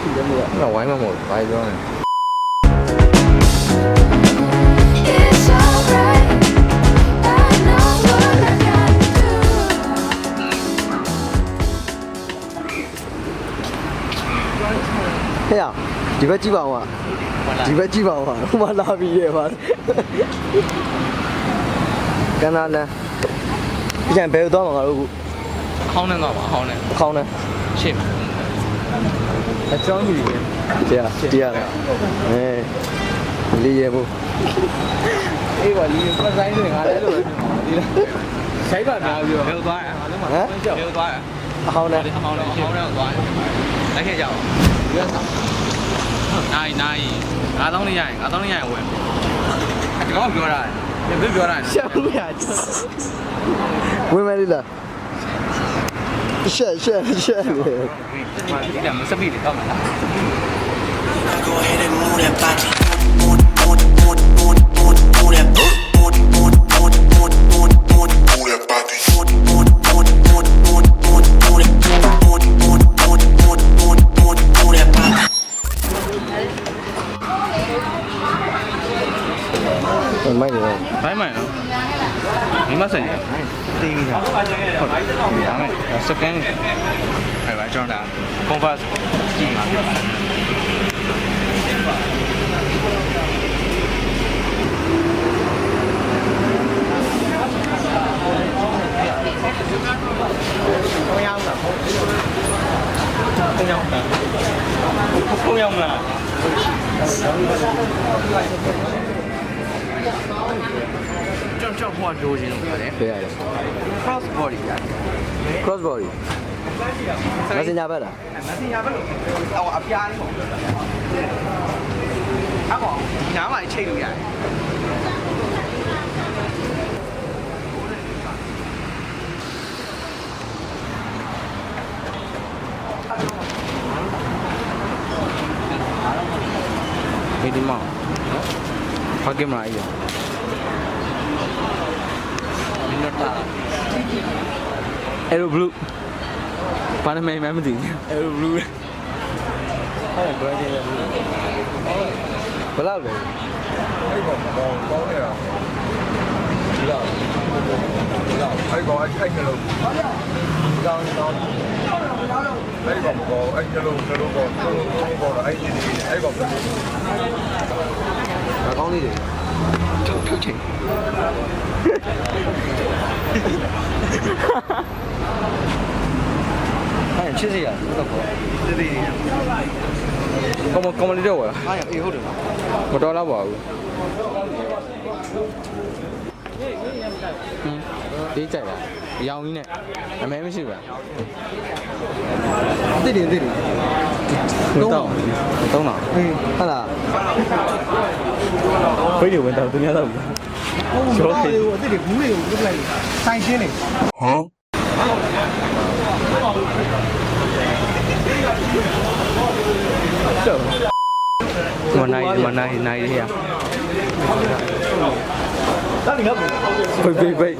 ဘာပြောလဲ It's alright. I know what I gotta do. ဟဲ့ရဒီဘက်ကြည့်ပါဦးဟာဒီဘက်ကြည့်ပါဦးဟာဟိုမှာလာပြီးရဲ့ပါကနာလန်ဒီကျန်ဘယ်တော့မှငါတို့ခေါင်းနဲ့တော့ပါခေါင်းနဲ့အခေါင်းနဲ့ရှင်း အကြောင်းကြီးတွေတရားတရားအဲလေးရဲဘူးအေးပါလီပတ်ဆိုင်တွေငါလည်းလို့ပဲဒီလားဆိုင်ပါများပြီးတော့ဘယ်သွားရအောင်ဟမ်ဘယ်သွားရအခေါင်းနဲ့ဒီအမောင်းတော့အမောင်းတော့သွားတယ်လိုက်ခဲ့ကြအောင်ရွေးဆောင်နိုင်နိုင်ငါးတောင်းလေးရရင်ငါးတောင်းလေးရရင်ဝင်အကောင်ပြောတာလေဘယ်ပြောတာလဲရှက်ဘူးရဝင်မယ်လေးလား ရှက်ရှက်ရှက်လေဒီကမစ မိမဆက်ကြီးတင်းပြီလားဟုတ်တယ်ဒါမဲ့စကန်ဟဲ့ပါကျွန်တော်ဒါ converse ကြည့်မှာဘုံရောက်လားဘုံရောက်လားဘုံရောက်လားကျွန် တော်ဟိုလိုချင်လို့ပါတယ်ဖေးရတယ် cross body ရတယ် cross body မစင်ညာဘက်လားမသိရဘယ်လိုဟိုအပြားလေးပေါ့အကောင်ဒီနားမှာချိန်လို့ရတယ်ဒီဒီမောင်ဖာကင်မရာကြီး မင်းတို့တာ Aero Blue ဘာနာမည်မှမသိဘူး Aero Blue ဟုတ်ဘယ်နေလဲဘယ်လောက်လဲအဲ့ကောင်ကောင်းကောင်းနေတာဒီလားဒီလားအဲ့ကောင်အဲ့အဲ့ကလေးကောင်းကောင်းအဲ့ကောင်ကောင်းအဲ့ကလေးကလေးကောင်းကောင်းကောင်းအဲ့ဒီအဲ့ကောင်အကောင်းလေးတွေ ထုတ်ထုတ်ချိန်ဟဲ့ချစ်စီရတော့ပေါ့ကောမကောမလေးတော့ဝလားအားရအေးဟုတ်တယ်မတော်တော့ပါဘူးဟင်းဒီကြိုက်လားရောင်ကြီးနဲ့အမဲမရှိဘူးလားတိတယ်တိတယ်သုံးတော့သုံးတော့ဟင်းဟုတ်လား ဖိတ်တွေဝင်တော့သူများတော့ဘူးကျော်တယ်ဟိုတိတယ်ဘူးလေးကိုပြလိုက်ဆိုင်ရှင်းနေမနို င်မနိုင်နိုင်ရတာလီငါ့ဘူးပိတ်ပိတ်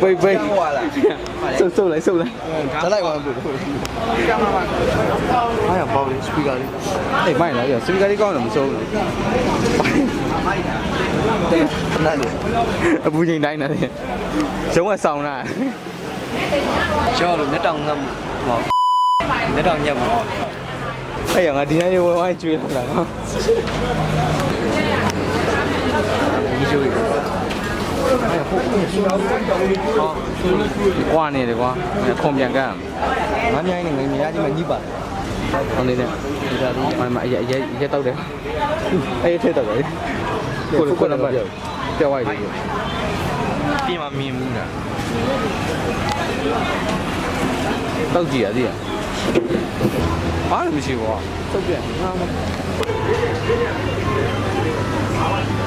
ပိတ်ပိတ်ပိတ်ဆုပ်ဆုပ်လိုက်ဆုပ်လိုက်ဇလိုက်ပါဘူးအားရပေါင်းလေးစပီကာလေးအေးမိုက်လားပြစပီကာလေးကောင်းတယ်မစိုးဘူးနားလေအပူချိန်တိုင်းနေတယ်ရုံးကဆောင်းတာကျော်လို့လက်တောင်ငတ်ဟောလက်တောင်ညက်ဘူးအဲ့ရငါဒီနေ့ဝိုင်းဝိုင်းကျွေးလာနော်ဒီချိုးရ ကွာနေတယ်ကွာခွန်ပြန်ကမ်းငါမြိုင်းနေငယ်များကြီးမှညှိပါဟိုနေနဲ့ဒီသာဒီမမအရက်အရက်ရက်တောက်တယ်အေးထဲတော့တယ်ကိုကိုနံပါတ်ပြောက်ဝိုက်တယ်ပြင်မှာမြင်ဘူးလားတောက်ကြည့်ရသေးရအားလည်းမရှိဘူးကွာတုတ်ပြန်ငါမ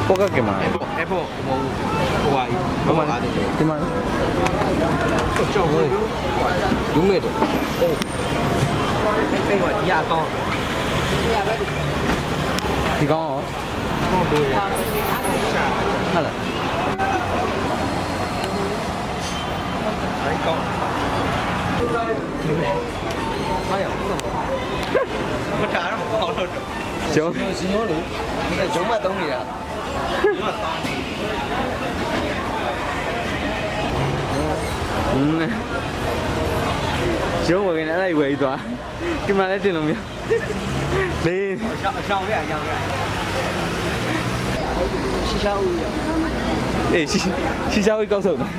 ပိုကကင်မရာအဲ့ဖို့ဟိုဟိုဟာဘမလာတယ်ဒီမှာကျော်ဘူး ရုံးနေတယ်အိုးအဲ့ကဒီအကောင်းဒီကောင်ရောဟုတ်လားအဲ့ကောင်အားရဟုတ်မထားတော့မပေါ့တော့ဂျုံစီရောလေအဲဂျုံမသုံးနေတာ อืมကျုံးဝင်နေ လိုက်ဝယ်သွားဒီမှာလည်းတင်လို့မရလေးအချောင်းအချောင်းရအချောင်းရရှီရှာဦးရအေးရှိရှိချောင်းကောက်ဆုံးတယ်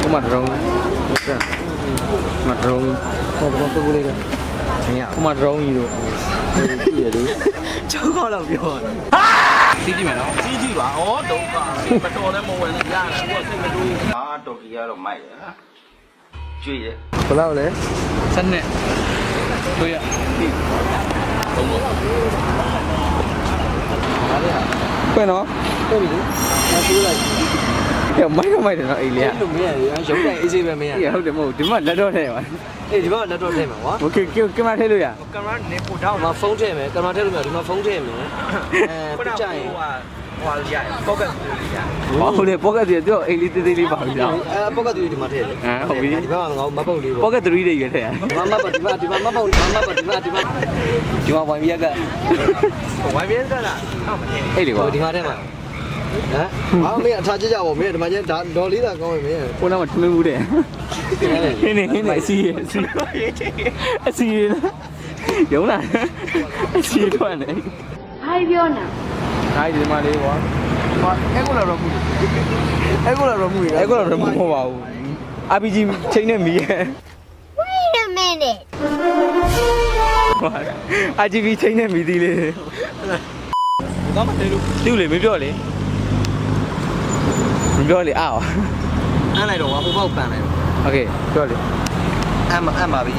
ဟိုမှာဒရုန်းမှာဒရုန်းဟောတော့ပုတ်လေးကချင်းရဟိုမှာဒရုန်းကြီးတို့ကြည့်ရလေချောင်းကောက်တော့ပြောတယ်စီးကြည့်မယ်နော်ကြီးကြီးပါဩဒုက္ခမတော်လည်းမဝင်ရရတယ်ကိုယ်စိတ်မတူးအာတော်ကီကတော့မိုက် တယ်ဟာကျွေးရဲ့ ဘယ်လောက်လဲ စက်နဲ့တို့ရ ခွင့်နော် ဟုတ်ပြီလေငါပြောလိုက် ဟဲ့မိုက်တော့မိုက်တယ်နော်အိမ်လေး အဲ့လိုမရဘူးရုံးတိုင်းအေးစေးပဲမရ ကဟုတ်တယ်မဟုတ်ဒီမှာလက်တော့ထဲပါ အေးဒီဘက်ကလက်တော့ထည့်မှာကွာ โอเคကကင်မရာထည့်လို့ရ ကင်မရာနေပို့တော့ ဒီမှာဖုန်းထည့်မယ်ကင်မရာထည့်လို့မရဒီမှာဖုန်းထည့်မယ်အဲပြကြရင် ဟိုဟာဟိုဟာရပေါက်ကတ်လေးရဟောဟုတ်တယ်ပေါက်ကတ်စီတော့အိမ်လေးတေးသေးလေးပါပြီလားအဲပေါက်ကတ်တူဒီမှာထည့်လေအဲဟုတ်ပြီ ဒီဘက်ကငါမပုတ်လေးပေါပေါ့က်ကတ်3တွေရွေးထည့်ရဒီမှာမပုတ်ဒီမှာဒီမှာမပုတ်ဒီမှာမပုတ်ဒီမှာဒီမှာဒီမှာဝိုင်ပြက်ကဝိုင်းပြင်းကလားဟုတ်မထင်အဲ့လေကွာဟိုဒီမှာထဲမှာဟမ်အော်မင်းအထားကြကြပါမင်းဒီမှာကျဒါဒေါ်လေးသာကောင်းပြီမင်းကိုနားမှာထမင်းမှုတယ်ဟင်းနေဟင်းနေအစီအစီအစီရုံးလာအစီတော့နေဘာပြောနေ ဟာဒီမှာလေးကွာဟာအဲ့ကိုလာတော့မှုအဲ့ကိုလာတော့မှုအဲ့ကိုလာတော့မှုမဟုတ်ပါဘူး RPG ချိန်နဲ့မီးရဲ့ Wait a minute ဟို RGB ချိန်နဲ့မီးသီးလေး ဘာမှတဲလို့ သူ့လေမပြောလေမပြောလေအော် အမ်းလိုက်တော့ဟိုဘောက်ပန်လိုက်တော့ โอเคပြောလေ အမ်းအမ်းပါပြီ